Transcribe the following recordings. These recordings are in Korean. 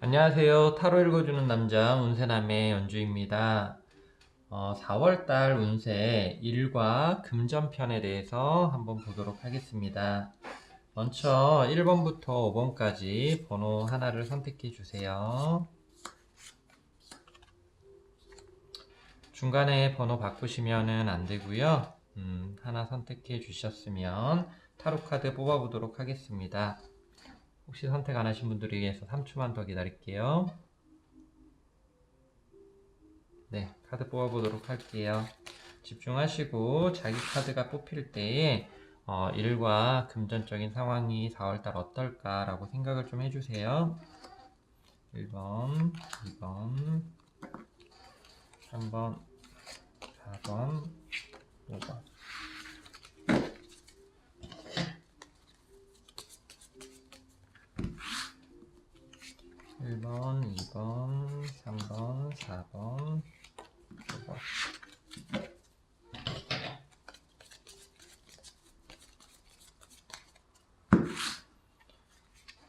안녕하세요. 타로 읽어주는 남자 운세남의 연주입니다. 어, 4월달 운세 일과 금전편에 대해서 한번 보도록 하겠습니다. 먼저 1번부터 5번까지 번호 하나를 선택해 주세요. 중간에 번호 바꾸시면 안 되고요. 음, 하나 선택해 주셨으면 타로 카드 뽑아보도록 하겠습니다. 혹시 선택 안 하신 분들을 위해서 3초만 더 기다릴게요. 네, 카드 뽑아보도록 할게요. 집중하시고 자기 카드가 뽑힐 때에 어, 일과 금전적인 상황이 4월달 어떨까라고 생각을 좀 해주세요. 1번, 2번, 3번, 4번, 5번. 1번, 2번, 3번, 4번, 5번.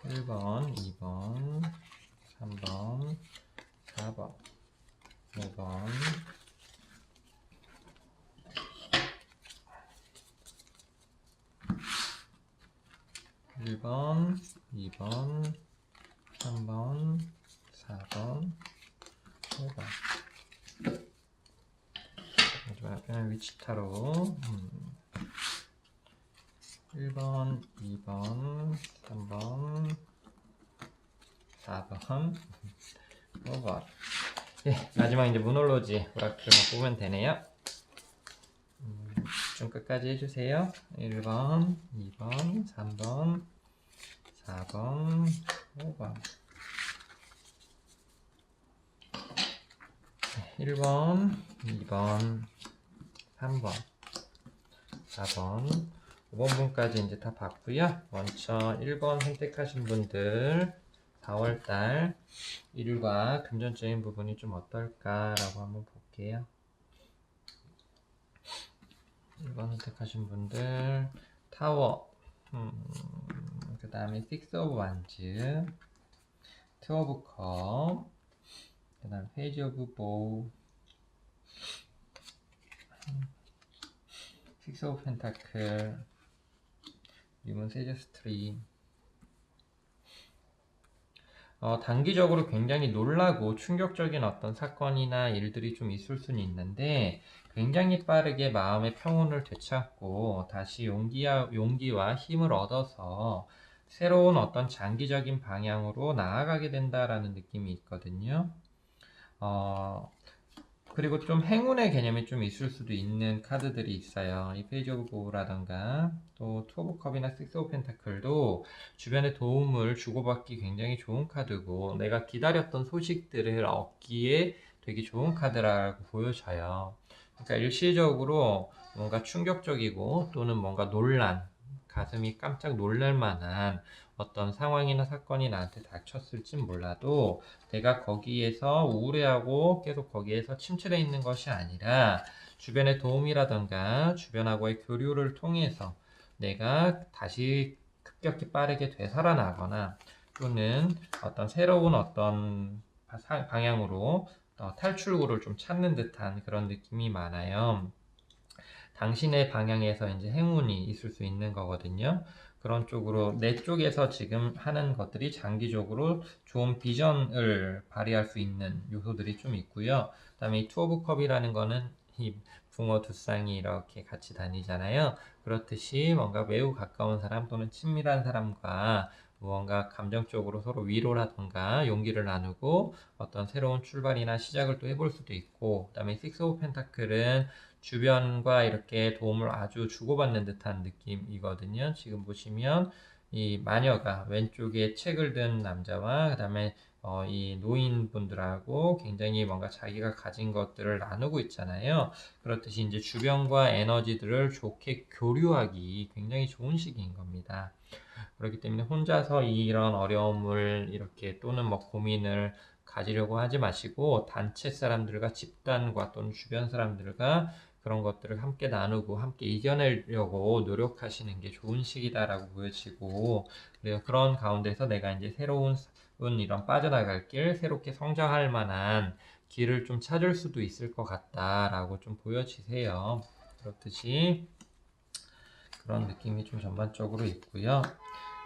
일번 2번, 3번, 4번, 5번, 1번, 2번, 3번, 4번, 5번. 마지막에 위치 타로. 음. 1번, 2번, 3번, 4번, 5번. 예, 마지막 이제 문홀로지 오라클만 보면 되네요. 음, 좀 끝까지 해주세요. 1번, 2번, 3번, 4번, 5번. 1번, 2번, 3번, 4번, 5번 분까지 이제 다 봤고요. 먼저 1번 선택하신 분들 4월달 일과 금전적인 부분이 좀 어떨까라고 한번 볼게요. 1번 선택하신 분들 타워 음, 그 다음에 식스 오브 완즈 투 오브 컵그 다음 페이지 오브 보우 식스 오브 펜타클 리문 세저스트리 어, 단기적으로 굉장히 놀라고 충격적인 어떤 사건이나 일들이 좀 있을 수는 있는데 굉장히 빠르게 마음의 평온을 되찾고 다시 용기와, 용기와 힘을 얻어서 새로운 어떤 장기적인 방향으로 나아가게 된다라는 느낌이 있거든요. 어, 그리고 좀 행운의 개념이 좀 있을 수도 있는 카드들이 있어요. 이 페이지 오브 보라던가 또 투 오브 컵이나 식스 오브 펜타클도 주변에 도움을 주고받기 굉장히 좋은 카드고 내가 기다렸던 소식들을 얻기에 되게 좋은 카드라고 보여져요. 그러니까 일시적으로 뭔가 충격적이고 또는 뭔가 논란, 가슴이 깜짝 놀랄 만한 어떤 상황이나 사건이 나한테 닥쳤을진 몰라도 내가 거기에서 우울해하고 계속 거기에서 침체되어 있는 것이 아니라 주변의 도움이라던가 주변하고의 교류를 통해서 내가 다시 급격히 빠르게 되살아나거나 또는 어떤 새로운 어떤 방향으로 어, 탈출구를 좀 찾는 듯한 그런 느낌이 많아요. 당신의 방향에서 이제 행운이 있을 수 있는 거거든요. 그런 쪽으로 내 쪽에서 지금 하는 것들이 장기적으로 좋은 비전을 발휘할 수 있는 요소들이 좀 있고요. 그 다음에 이투 오브 컵이라는 거는 이 붕어 두 쌍이 이렇게 같이 다니잖아요. 그렇듯이 뭔가 매우 가까운 사람 또는 친밀한 사람과 무언가 감정적으로 서로 위로라던가 용기를 나누고 어떤 새로운 출발이나 시작을 또 해볼 수도 있고 그 다음에 식스 오브 펜타클은 주변과 이렇게 도움을 아주 주고받는 듯한 느낌이거든요. 지금 보시면 이 마녀가 왼쪽에 책을 든 남자와 그 다음에 어, 이 노인분들하고 굉장히 뭔가 자기가 가진 것들을 나누고 있잖아요. 그렇듯이 이제 주변과 에너지들을 좋게 교류하기 굉장히 좋은 시기인 겁니다. 그렇기 때문에 혼자서 이런 어려움을 이렇게 또는 뭐 고민을 가지려고 하지 마시고 단체 사람들과 집단과 또는 주변 사람들과 그런 것들을 함께 나누고 함께 이겨내려고 노력하시는 게 좋은 시기다라고 보여지고 그래요. 그런 가운데서 내가 이제 새로운 이런 빠져나갈 길, 새롭게 성장할 만한 길을 좀 찾을 수도 있을 것 같다라고 좀 보여지세요. 그렇듯이 그런 느낌이 좀 전반적으로 있고요.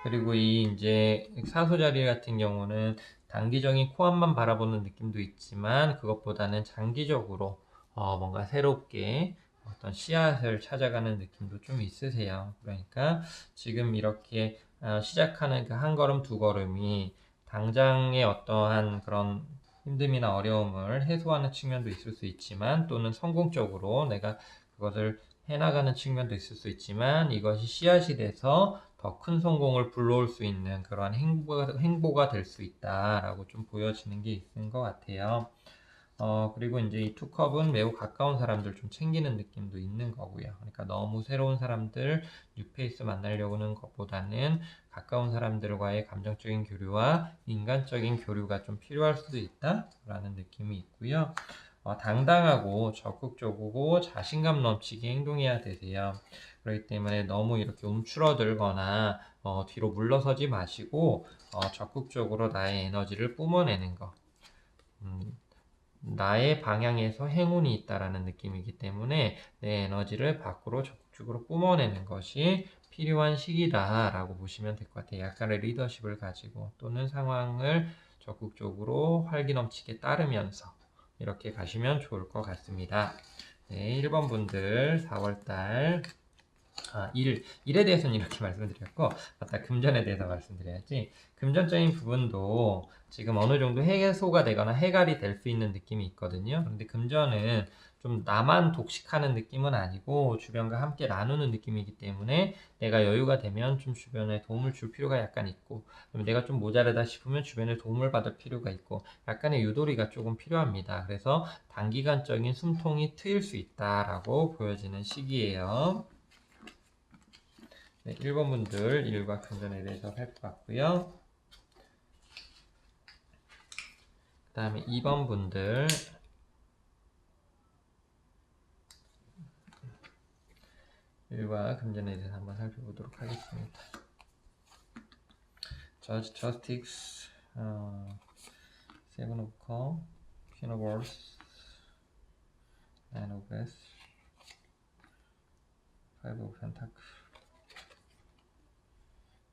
그리고 이 이제 사소 자리 같은 경우는 단기적인 코앞만 바라보는 느낌도 있지만 그것보다는 장기적으로 어 뭔가 새롭게 어떤 씨앗을 찾아가는 느낌도 좀 있으세요. 그러니까 지금 이렇게 어 시작하는 그 한 걸음 두 걸음이 당장의 어떠한 그런 힘듦이나 어려움을 해소하는 측면도 있을 수 있지만 또는 성공적으로 내가 그것을 해나가는 측면도 있을 수 있지만 이것이 씨앗이 돼서 더 큰 성공을 불러올 수 있는 그러한 행보가, 행보가 될 수 있다라고 좀 보여지는 게 있는 것 같아요. 어, 그리고 이제 이 투컵은 매우 가까운 사람들 좀 챙기는 느낌도 있는 거고요. 그러니까 너무 새로운 사람들, 뉴페이스 만나려고 하는 것보다는 가까운 사람들과의 감정적인 교류와 인간적인 교류가 좀 필요할 수도 있다라는 느낌이 있고요. 어, 당당하고 적극적이고 자신감 넘치게 행동해야 되세요. 그렇기 때문에 너무 이렇게 움츠러들거나 어, 뒤로 물러서지 마시고 어, 적극적으로 나의 에너지를 뿜어내는 것. 음, 나의 방향에서 행운이 있다라는 느낌이기 때문에 내 에너지를 밖으로 적극적으로 뿜어내는 것이 필요한 시기다라고 보시면 될 것 같아요. 약간의 리더십을 가지고 또는 상황을 적극적으로 활기 넘치게 따르면서 이렇게 가시면 좋을 것 같습니다. 네, 1번 분들 4월달 아, 일, 일에 대해서는 이렇게 말씀드렸고, 맞다, 금전에 대해서 말씀드려야지. 금전적인 부분도 지금 어느 정도 해소가 되거나 해갈이 될 수 있는 느낌이 있거든요. 그런데 금전은 좀 나만 독식하는 느낌은 아니고 주변과 함께 나누는 느낌이기 때문에 내가 여유가 되면 좀 주변에 도움을 줄 필요가 약간 있고 내가 좀 모자르다 싶으면 주변에 도움을 받을 필요가 있고 약간의 유도리가 조금 필요합니다. 그래서 단기간적인 숨통이 트일 수 있다라고 보여지는 시기예요. 네, 1번 분들 일과 금전에 대해서 살펴봤고요. 그 다음에 2번 분들 일과 금전에 대해서 한번 살펴보도록 하겠습니다. Judge Justice, 어, Seven of Cups, Queen of Wands, Nine of Cups, Five of Pentacles.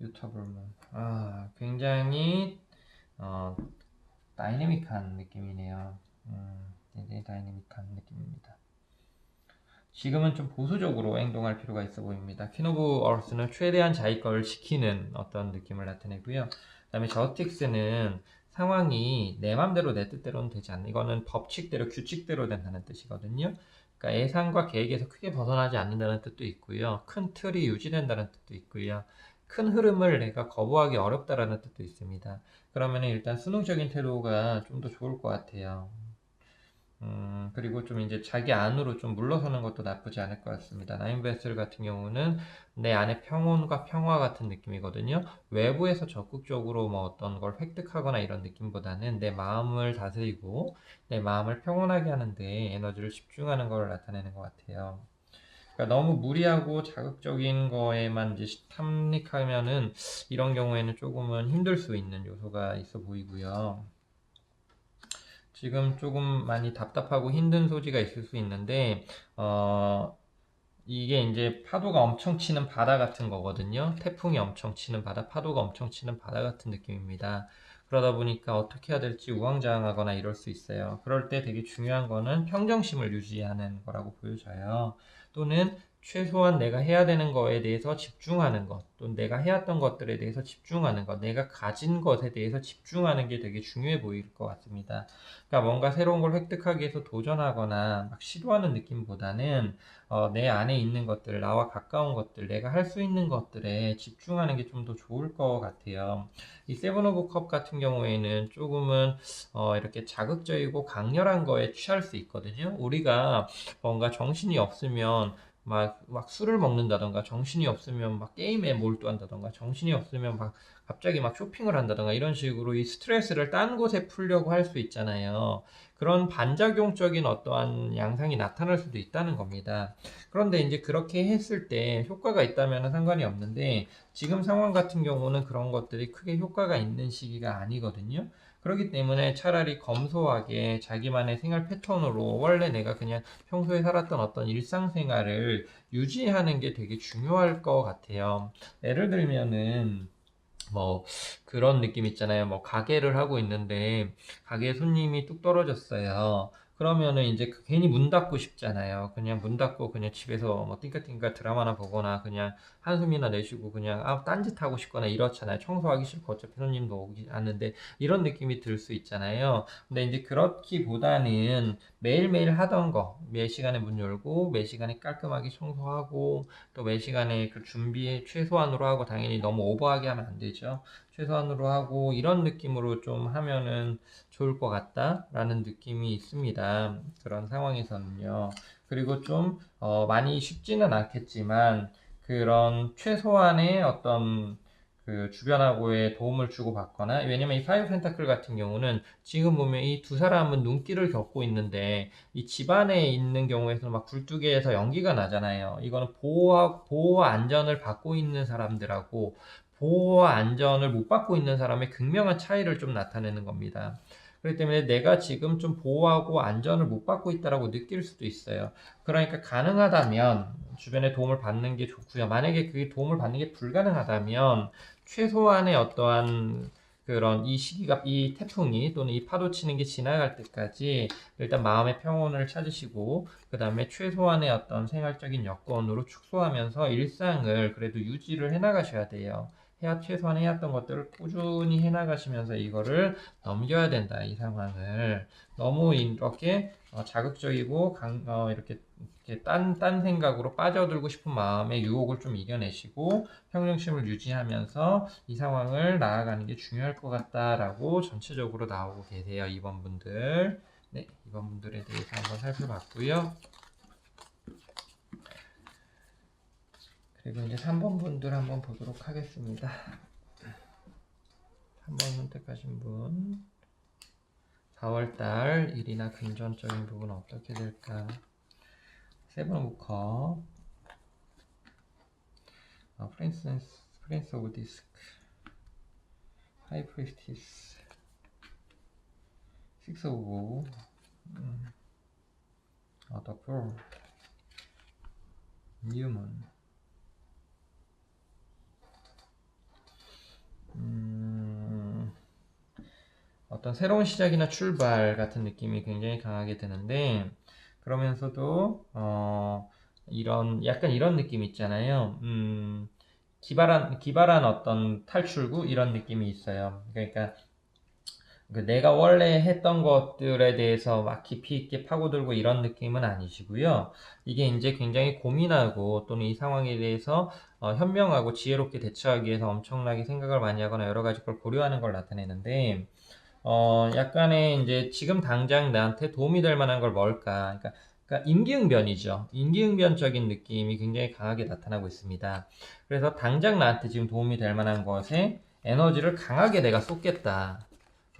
유터블문. 아, 굉장히 어, 다이내믹한 느낌이네요. 음, 굉장히 다이내믹한 느낌입니다. 지금은 좀 보수적으로 행동할 필요가 있어 보입니다. 퀸 오브 얼스는 최대한 자기 걸 지키는 어떤 느낌을 나타내고요. 그 다음에 저틱스는 상황이 내 맘대로 내 뜻대로는 되지 않는 이거는 법칙대로 규칙대로 된다는 뜻이거든요. 그러니까 예상과 계획에서 크게 벗어나지 않는다는 뜻도 있고요. 큰 틀이 유지된다는 뜻도 있고요. 큰 흐름을 내가 거부하기 어렵다라는 뜻도 있습니다. 그러면 일단 수능적인 태도가 좀 더 좋을 것 같아요. 음, 그리고 좀 이제 자기 안으로 좀 물러서는 것도 나쁘지 않을 것 같습니다. 나인베슬 같은 경우는 내 안에 평온과 평화 같은 느낌이거든요. 외부에서 적극적으로 뭐 어떤 걸 획득하거나 이런 느낌보다는 내 마음을 다스리고 내 마음을 평온하게 하는데 에너지를 집중하는 걸 나타내는 것 같아요. 그러니까 너무 무리하고 자극적인 거에만 이제 탐닉하면은 이런 경우에는 조금은 힘들 수 있는 요소가 있어 보이고요. 지금 조금 많이 답답하고 힘든 소지가 있을 수 있는데, 어, 이게 이제 파도가 엄청 치는 바다 같은 거거든요. 태풍이 엄청 치는 바다, 파도가 엄청 치는 바다 같은 느낌입니다. 그러다 보니까 어떻게 해야 될지 우왕좌왕하거나 이럴 수 있어요. 그럴 때 되게 중요한 거는 평정심을 유지하는 거라고 보여져요. 또는 최소한 내가 해야 되는 거에 대해서 집중하는 것, 또 내가 해왔던 것들에 대해서 집중하는 것, 내가 가진 것에 대해서 집중하는 게 되게 중요해 보일 것 같습니다. 그러니까 뭔가 새로운 걸 획득하기 위해서 도전하거나 막 시도하는 느낌보다는 어, 내 안에 있는 것들, 나와 가까운 것들, 내가 할 수 있는 것들에 집중하는 게 좀 더 좋을 것 같아요. 이 세븐 오브 컵 같은 경우에는 조금은 어, 이렇게 자극적이고 강렬한 거에 취할 수 있거든요. 우리가 뭔가 정신이 없으면 막, 막 술을 먹는다던가 정신이 없으면 막 게임에 몰두한다던가 정신이 없으면 막 갑자기 막 쇼핑을 한다던가 이런 식으로 이 스트레스를 딴 곳에 풀려고 할 수 있잖아요. 그런 반작용적인 어떠한 양상이 나타날 수도 있다는 겁니다. 그런데 이제 그렇게 했을 때 효과가 있다면 상관이 없는데 지금 상황 같은 경우는 그런 것들이 크게 효과가 있는 시기가 아니거든요. 그렇기 때문에 차라리 검소하게 자기만의 생활 패턴으로 원래 내가 그냥 평소에 살았던 어떤 일상생활을 유지하는 게 되게 중요할 것 같아요. 예를 들면은 뭐 그런 느낌 있잖아요. 뭐 가게를 하고 있는데 가게 손님이 뚝 떨어졌어요. 그러면은 이제 그 괜히 문 닫고 싶잖아요. 그냥 문 닫고 그냥 집에서 뭐 띵까띵까 드라마나 보거나 그냥 한숨이나 내쉬고 그냥 아 딴짓 하고 싶거나 이렇잖아요. 청소하기 싫고 어차피 손님도 오기 않는데 이런 느낌이 들 수 있잖아요. 근데 이제 그렇기보다는 매일매일 하던 거, 매 시간에 문 열고 매 시간에 깔끔하게 청소하고 또 매 시간에 그 준비 최소한으로 하고 당연히 너무 오버하게 하면 안 되죠. 최소한으로 하고 이런 느낌으로 좀 하면은 좋을 것 같다라는 느낌이 있습니다. 그런 상황에서는요. 그리고 좀 어, 많이 쉽지는 않겠지만 그런 최소한의 어떤 그 주변하고의 도움을 주고 받거나 왜냐면 이 파이브 펜타클 같은 경우는 지금 보면 이 두 사람은 눈길을 겪고 있는데 이 집안에 있는 경우에서는 막 굴뚝에서 연기가 나잖아요. 이거는 보호와 보호와 안전을 받고 있는 사람들하고 보호와 안전을 못 받고 있는 사람의 극명한 차이를 좀 나타내는 겁니다. 그렇기 때문에 내가 지금 좀 보호하고 안전을 못 받고 있다라고 느낄 수도 있어요. 그러니까 가능하다면 주변에 도움을 받는 게 좋고요. 만약에 그게 도움을 받는 게 불가능하다면 최소한의 어떠한 그런 이 시기가 이 태풍이 또는 이 파도 치는 게 지나갈 때까지 일단 마음의 평온을 찾으시고 그 다음에 최소한의 어떤 생활적인 여건으로 축소하면서 일상을 그래도 유지를 해나가셔야 돼요. 해야 최소한 해왔던 것들을 꾸준히 해나가시면서 이거를 넘겨야 된다 이 상황을 너무 이렇게 어, 자극적이고 강, 어, 이렇게 이렇게 딴, 딴 생각으로 빠져들고 싶은 마음의 유혹을 좀 이겨내시고 평정심을 유지하면서 이 상황을 나아가는 게 중요할 것 같다라고 전체적으로 나오고 계세요. 2번 분들. 네, 2번 분들에 대해서 한번 살펴봤고요. 그리고 이제 3번 분들 한번 보도록 하겠습니다. 3번 선택하신 분. 4월달 일이나 금전적인 부분 어떻게 될까? 세븐 오브 컵, 어, 프린스, 프린스 오브 디스크, 하이 프리스티스, 식스 오브, 음, 어, 더 풀, 뉴먼, 음, 어떤 새로운 시작이나 출발 같은 느낌이 굉장히 강하게 드는데, 그러면서도 어, 이런 약간 이런 느낌 있잖아요. 음, 기발한 기발한 어떤 탈출구 이런 느낌이 있어요. 그러니까 그 내가 원래 했던 것들에 대해서 막 깊이 있게 파고들고 이런 느낌은 아니시고요. 이게 이제 굉장히 고민하고 또는 이 상황에 대해서 어, 현명하고 지혜롭게 대처하기 위해서 엄청나게 생각을 많이 하거나 여러 가지 걸 고려하는 걸 나타내는데 어, 약간의 이제 지금 당장 나한테 도움이 될 만한 걸 뭘까? 그러니까, 그러니까 임기응변이죠. 임기응변적인 느낌이 굉장히 강하게 나타나고 있습니다. 그래서 당장 나한테 지금 도움이 될 만한 것에 에너지를 강하게 내가 쏟겠다.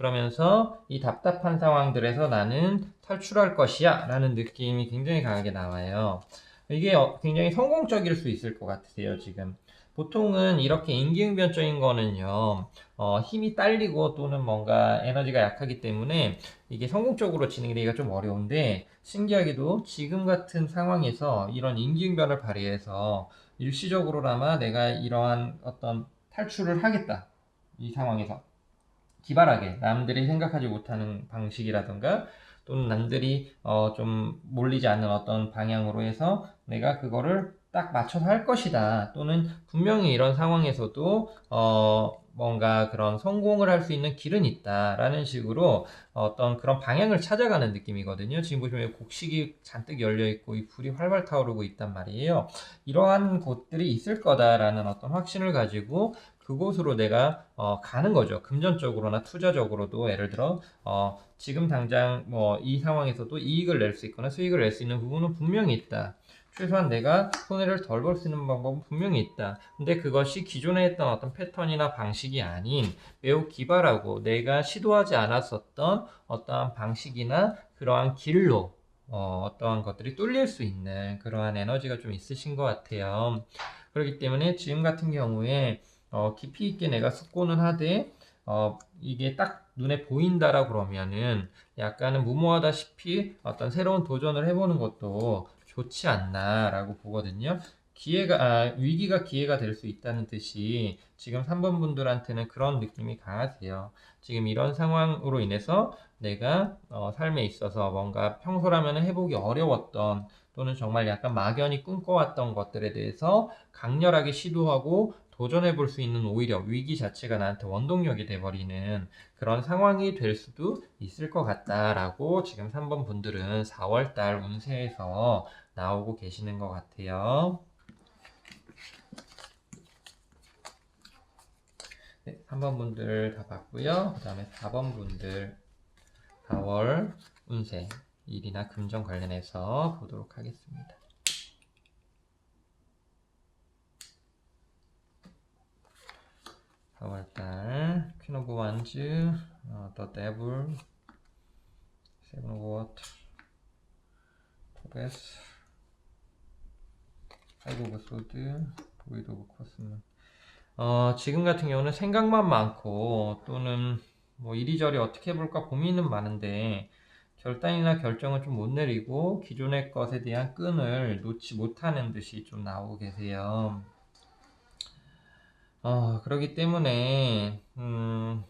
그러면서 이 답답한 상황들에서 나는 탈출할 것이야 라는 느낌이 굉장히 강하게 나와요. 이게 어, 굉장히 성공적일 수 있을 것 같으세요, 지금. 보통은 이렇게 임기응변적인 거는요, 어, 힘이 딸리고 또는 뭔가 에너지가 약하기 때문에 이게 성공적으로 진행되기가 좀 어려운데, 신기하게도 지금 같은 상황에서 이런 임기응변을 발휘해서 일시적으로나마 내가 이러한 어떤 탈출을 하겠다. 이 상황에서. 기발하게 남들이 생각하지 못하는 방식이라든가 또는 남들이 어, 좀 몰리지 않는 어떤 방향으로 해서 내가 그거를 딱 맞춰서 할 것이다. 또는 분명히 이런 상황에서도 어, 뭔가 그런 성공을 할 수 있는 길은 있다라는 식으로 어떤 그런 방향을 찾아가는 느낌이거든요. 지금 보시면 곡식이 잔뜩 열려 있고 이 불이 활활 타오르고 있단 말이에요. 이러한 곳들이 있을 거다라는 어떤 확신을 가지고 그곳으로 내가 어, 가는 거죠. 금전적으로나 투자적으로도 예를 들어 어, 지금 당장 뭐 이 상황에서도 이익을 낼 수 있거나 수익을 낼 수 있는 부분은 분명히 있다. 최소한 내가 손해를 덜 볼 수 있는 방법은 분명히 있다. 근데 그것이 기존에 했던 어떤 패턴이나 방식이 아닌 매우 기발하고 내가 시도하지 않았었던 어떠한 방식이나 그러한 길로 어, 어떠한 것들이 뚫릴 수 있는 그러한 에너지가 좀 있으신 것 같아요. 그렇기 때문에 지금 같은 경우에 어, 깊이 있게 내가 숙고는 하되 어, 이게 딱 눈에 보인다라 그러면은 약간은 무모하다시피 어떤 새로운 도전을 해보는 것도 좋지 않나라고 보거든요. 기회가 아, 위기가 기회가 될 수 있다는 뜻이 지금 3번 분들한테는 그런 느낌이 강하세요. 지금 이런 상황으로 인해서 내가 어, 삶에 있어서 뭔가 평소라면 해보기 어려웠던 또는 정말 약간 막연히 꿈꿔왔던 것들에 대해서 강렬하게 시도하고 도전해 볼 수 있는 오히려 위기 자체가 나한테 원동력이 돼버리는 그런 상황이 될 수도 있을 것 같다라고 지금 3번 분들은 4월달 운세에서 나오고 계시는 것 같아요. 네, 3번 분들 다 봤고요. 그 다음에 4번 분들 4월 운세 일이나 금전 관련해서 보도록 하겠습니다. 사월달 퀸 오브 완즈, 어, 세븐 오브 워터, 토베스, 파이브 소드, 보이드 코스문. 어, 지금 같은 경우는 생각만 많고 또는 뭐 이리저리 어떻게 해볼까 고민은 많은데 결단이나 결정을 좀 못 내리고 기존의 것에 대한 끈을 놓지 못하는 듯이 좀 나오고 계세요. 어, 그렇기 때문에 음,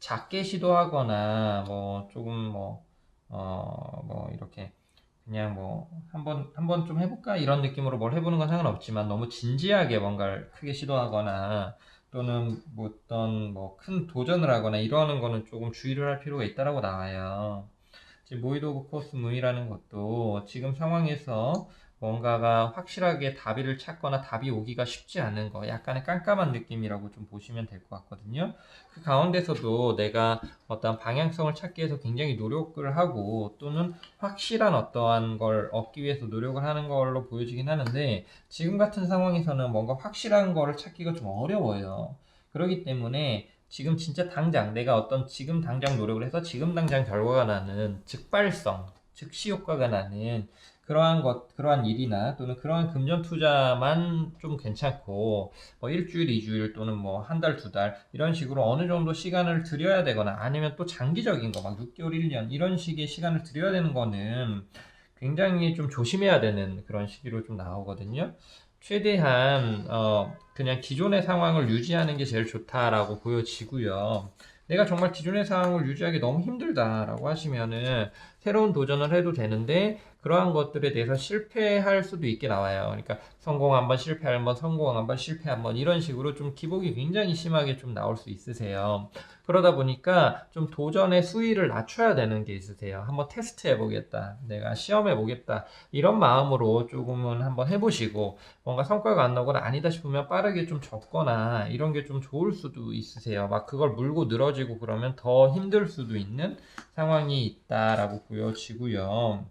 작게 시도하거나 뭐 조금 뭐 어, 뭐 이렇게 그냥 뭐 한번 한번 좀 해볼까 이런 느낌으로 뭘 해보는 건 상관없지만 너무 진지하게 뭔가를 크게 시도하거나 또는 뭐 어떤 뭐 큰 도전을 하거나 이러는 거는 조금 주의를 할 필요가 있다라고 나와요. 오브 코스 문이라는 것도 지금 상황에서 뭔가가 확실하게 답이를 찾거나 답이 오기가 쉽지 않은 거 약간의 깜깜한 느낌이라고 좀 보시면 될 것 같거든요. 그 가운데서도 내가 어떤 방향성을 찾기 위해서 굉장히 노력을 하고 또는 확실한 어떠한 걸 얻기 위해서 노력을 하는 걸로 보여지긴 하는데 지금 같은 상황에서는 뭔가 확실한 거를 찾기가 좀 어려워요. 그렇기 때문에 지금 진짜 당장 내가 어떤 지금 당장 노력을 해서 지금 당장 결과가 나는 즉발성, 즉시 효과가 나는 그러한 것, 그러한 일이나 또는 그러한 금전 투자만 좀 괜찮고 뭐 일주일, 이주일 또는 뭐 한 달, 두 달 이런 식으로 어느 정도 시간을 들여야 되거나 아니면 또 장기적인 거 막 6개월, 1년 이런 식의 시간을 들여야 되는 거는 굉장히 좀 조심해야 되는 그런 시기로 좀 나오거든요. 최대한 어 그냥 기존의 상황을 유지하는 게 제일 좋다라고 보여지고요. 내가 정말 기존의 상황을 유지하기 너무 힘들다라고 하시면은 새로운 도전을 해도 되는데 그러한 것들에 대해서 실패할 수도 있게 나와요. 그러니까 성공 한번 실패 한번 성공 한번 실패 한번 이런 식으로 좀 기복이 굉장히 심하게 좀 나올 수 있으세요. 그러다 보니까 좀 도전의 수위를 낮춰야 되는 게 있으세요. 한번 테스트 해 보겠다. 내가 시험해 보겠다. 이런 마음으로 조금은 한번 해보시고 뭔가 성과가 안 나거나 아니다 싶으면 빠르게 좀 접거나 이런 게 좀 좋을 수도 있으세요. 막 그걸 물고 늘어지고 그러면 더 힘들 수도 있는 상황이 있다라고 보여지고요.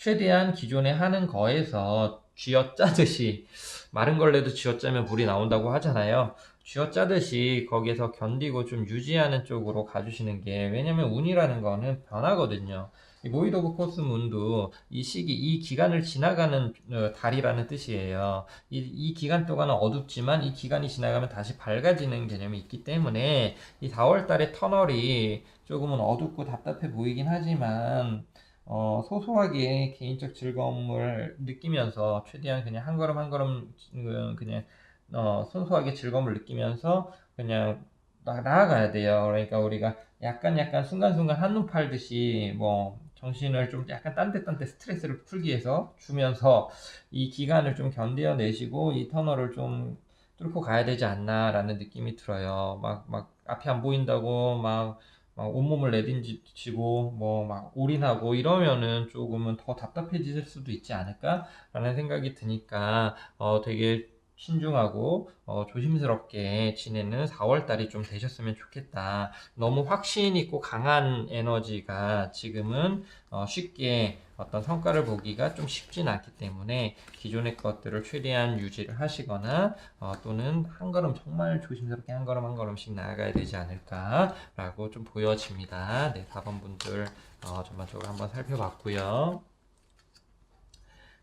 최대한 기존에 하는 거에서 쥐어짜듯이 마른 걸레도 쥐어짜면 물이 나온다고 하잖아요. 쥐어짜듯이 거기에서 견디고 좀 유지하는 쪽으로 가주시는 게 왜냐면 운이라는 거는 변하거든요. 오브 코스 문도 이 시기, 이 기간을 지나가는 어, 달이라는 뜻이에요. 이, 이 기간 동안은 어둡지만 이 기간이 지나가면 다시 밝아지는 개념이 있기 때문에 이 4월 달의 터널이 조금은 어둡고 답답해 보이긴 하지만 어, 소소하게 개인적 즐거움을 느끼면서 최대한 그냥 한 걸음 한 걸음 음, 그냥 어, 순수하게 즐거움을 느끼면서 그냥 나, 나아가야 돼요. 그러니까 우리가 약간 약간 순간순간 한눈 팔듯이 뭐 정신을 좀 약간 딴데 딴데 스트레스를 풀기 위해서 주면서 이 기간을 좀 견뎌내시고 이 터널을 좀 뚫고 가야 되지 않나라는 느낌이 들어요. 막, 막 앞이 안 보인다고 막, 막 온몸을 내딛치고 뭐 막 올인하고 이러면은 조금은 더 답답해질 수도 있지 않을까라는 생각이 드니까 어 되게 신중하고 어, 조심스럽게 지내는 4월달이 좀 되셨으면 좋겠다. 너무 확신 있고 강한 에너지가 지금은 어, 쉽게 어떤 성과를 보기가 좀 쉽진 않기 때문에 기존의 것들을 최대한 유지를 하시거나 어, 또는 한 걸음 정말 조심스럽게 한 걸음 한 걸음씩 나아가야 되지 않을까라고 좀 보여집니다. 네, 4번 분들 어, 전반적으로 한번 살펴봤고요.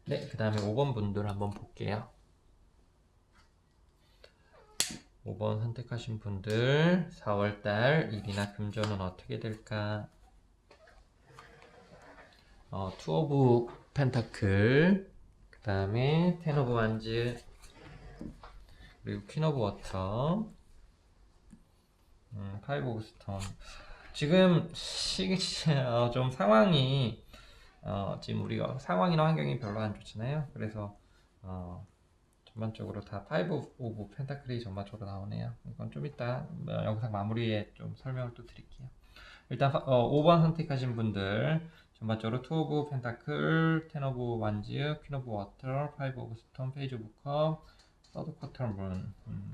네, 그 다음에 5번 분들 한번 볼게요. 5번 선택하신 분들 4월달 일이나 금전은 어떻게 될까? 어, 투 오브 펜타클 그 다음에 텐 오브 완즈 그리고 퀸 오브 워터 음, 파이브 오브 스톤 지금 시, 어, 좀 상황이 어, 지금 우리가 상황이나 환경이 별로 안 좋잖아요 그래서 어, 전반적으로 다 파이브 오브 펜타클이 전반적으로 나오네요. 이건 좀 이따 어, 영상 마무리에 좀 설명을 또 드릴게요. 일단 어, 5번 선택하신 분들 전반적으로 투 오브 펜타클, 텐 오브 완즈, 퀸 오브 워터, 파이브 오브 스톤, 페이지 오브 컵, 서드 쿼터 문. 음,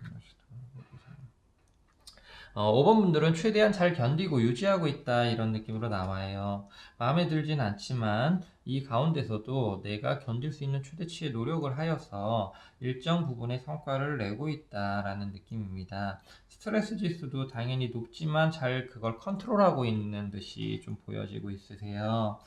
어, 5번 분들은 최대한 잘 견디고 유지하고 있다 이런 느낌으로 나와요. 마음에 들진 않지만 이 가운데서도 내가 견딜 수 있는 최대치의 노력을 하여서 일정 부분의 성과를 내고 있다라는 느낌입니다. 스트레스 지수도 당연히 높지만 잘 그걸 컨트롤하고 있는 듯이 좀 보여지고 있으세요.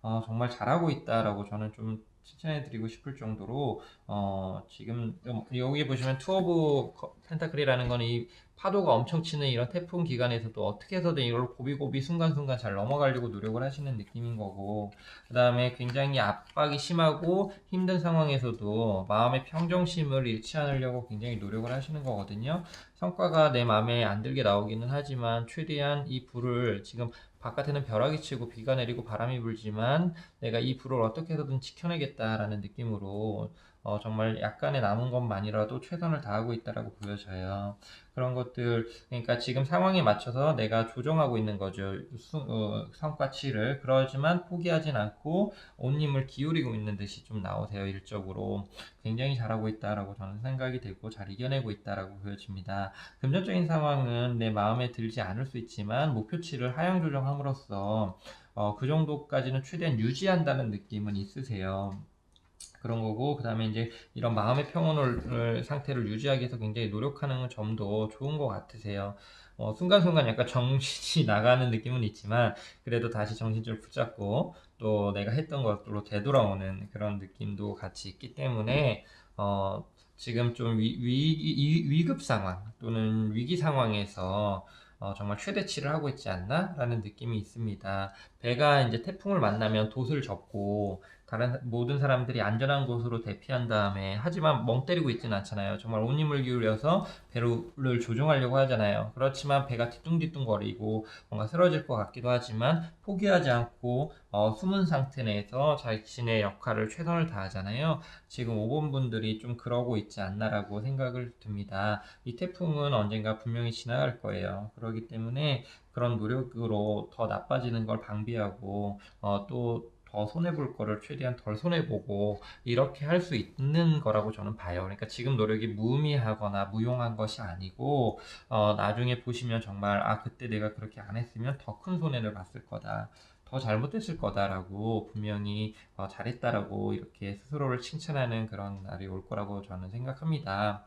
어, 정말 잘하고 있다라고 저는 좀 칭찬해드리고 싶을 정도로 어, 지금 여기 보시면 투 오브 펜타클이라는 거는 이 파도가 엄청 치는 이런 태풍 기간에서도 어떻게 해서든 이걸 고비고비 순간순간 잘 넘어가려고 노력을 하시는 느낌인 거고 그 다음에 굉장히 압박이 심하고 힘든 상황에서도 마음의 평정심을 잃지 않으려고 굉장히 노력을 하시는 거거든요. 성과가 내 마음에 안 들게 나오기는 하지만 최대한 이 불을 지금 바깥에는 벼락이 치고 비가 내리고 바람이 불지만 내가 이 불을 어떻게 해서든 지켜내겠다라는 느낌으로 어, 정말 약간의 남은 것만이라도 최선을 다하고 있다라고 보여져요. 그런 것들, 그러니까 지금 상황에 맞춰서 내가 조정하고 있는 거죠. 수, 어, 성과치를. 그러지만 포기하진 않고 온 힘을 기울이고 있는 듯이 좀 나오세요. 일적으로. 굉장히 잘하고 있다라고 저는 생각이 되고 잘 이겨내고 있다라고 보여집니다. 금전적인 상황은 내 마음에 들지 않을 수 있지만 목표치를 하향 조정함으로써 어, 그 정도까지는 최대한 유지한다는 느낌은 있으세요. 그런 거고 그 다음에 이제 이런 마음의 평온을 상태를 유지하기 위해서 굉장히 노력하는 점도 좋은 것 같으세요. 어, 순간순간 약간 정신이 나가는 느낌은 있지만 그래도 다시 정신줄 붙잡고 또 내가 했던 것으로 되돌아오는 그런 느낌도 같이 있기 때문에 어, 지금 좀 위, 위, 위 급 상황 또는 위기 상황에서 어, 정말 최대치를 하고 있지 않나? 라는 느낌이 있습니다. 배가 이제 태풍을 만나면 돛을 접고 다른 모든 사람들이 안전한 곳으로 대피한 다음에 하지만 멍 때리고 있지는 않잖아요. 정말 온 힘을 기울여서 배를 조종하려고 하잖아요. 그렇지만 배가 뒤뚱뒤뚱거리고 뭔가 쓰러질 것 같기도 하지만 포기하지 않고 어, 숨은 상태 내에서 자신의 역할을 최선을 다하잖아요. 지금 5번 분들이 좀 그러고 있지 않나라고 생각을 듭니다. 이 태풍은 언젠가 분명히 지나갈 거예요. 그렇기 때문에 그런 노력으로 더 나빠지는 걸 방비하고 어, 또 더 손해볼 거를 최대한 덜 손해보고 이렇게 할 수 있는 거라고 저는 봐요. 그러니까 지금 노력이 무의미하거나 무용한 것이 아니고 어, 나중에 보시면 정말 아 그때 내가 그렇게 안 했으면 더 큰 손해를 봤을 거다. 더 잘못됐을 거다라고 분명히 어, 잘했다라고 이렇게 스스로를 칭찬하는 그런 날이 올 거라고 저는 생각합니다.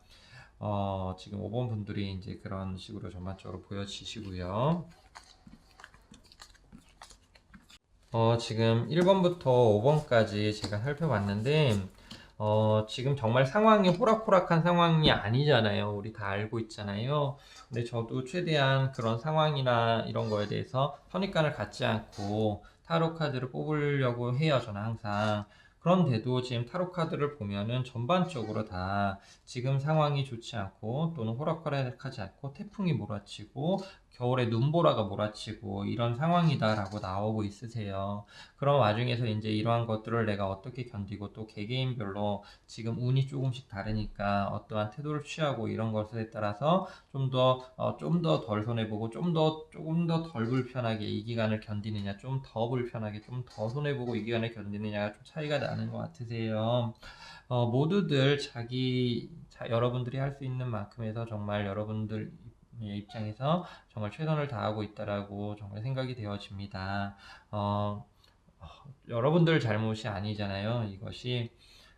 어, 지금 5번 분들이 이제 그런 식으로 전반적으로 보여지시고요. 어, 지금 1번부터 5번까지 제가 살펴봤는데, 어, 지금 정말 상황이 호락호락한 상황이 아니잖아요. 우리 다 알고 있잖아요. 근데 저도 최대한 그런 상황이나 이런 거에 대해서 선입관을 갖지 않고 타로 카드를 뽑으려고 해요. 저는 항상. 그런데도 지금 타로 카드를 보면은 전반적으로 다 지금 상황이 좋지 않고 또는 호락호락하지 않고 태풍이 몰아치고 겨울에 눈보라가 몰아치고 이런 상황이다라고 나오고 있으세요. 그런 와중에서 이제 이러한 것들을 내가 어떻게 견디고 또 개개인별로 지금 운이 조금씩 다르니까 어떠한 태도를 취하고 이런 것에 따라서 좀더 어, 좀더덜 손해보고 좀 더 조금 더 덜 불편하게 이 기간을 견디느냐 좀 더 불편하게 좀 더 손해보고 이 기간을 견디느냐가 좀 차이가 나는 것 같으세요. 어, 모두들 자기 자, 여러분들이 할 수 있는 만큼에서 정말 여러분들 입장에서 정말 최선을 다하고 있다라고 정말 생각이 되어집니다. 어, 어, 여러분들 잘못이 아니잖아요. 이것이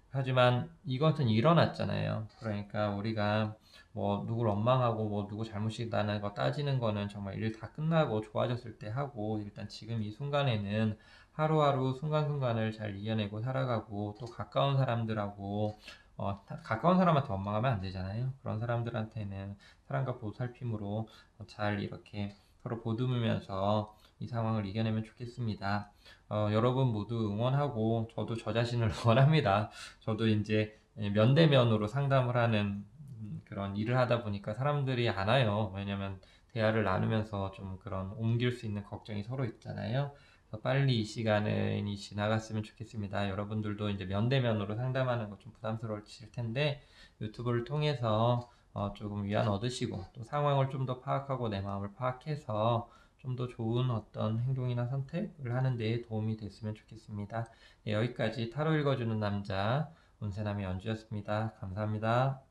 하지만 이것은 일어났잖아요. 그러니까 우리가 뭐 누구를 원망하고 뭐 누구 잘못이다는 거 따지는 거는 정말 일 다 끝나고 좋아졌을 때 하고 일단 지금 이 순간에는 하루하루 순간순간을 잘 이겨내고 살아가고 또 가까운 사람들하고 어, 다- 가까운 사람한테 원망하면 안 되잖아요. 그런 사람들한테는 사랑과 보살핌으로 잘 이렇게 서로 보듬으면서 이 상황을 이겨내면 좋겠습니다. 어, 여러분 모두 응원하고 저도 저 자신을 응원합니다. 저도 이제 면대면으로 상담을 하는 음, 그런 일을 하다 보니까 사람들이 안 와요. 왜냐면 대화를 나누면서 좀 그런 옮길 수 있는 걱정이 서로 있잖아요. 빨리 이 시간이 지나갔으면 좋겠습니다. 여러분들도 이제 면대면으로 상담하는 거 좀 부담스러우실 텐데 유튜브를 통해서 어, 조금 위안 얻으시고 또 상황을 좀 더 파악하고 내 마음을 파악해서 좀 더 좋은 어떤 행동이나 선택을 하는 데 도움이 됐으면 좋겠습니다. 네, 여기까지 타로 읽어주는 남자 운세남의 연주였습니다. 감사합니다.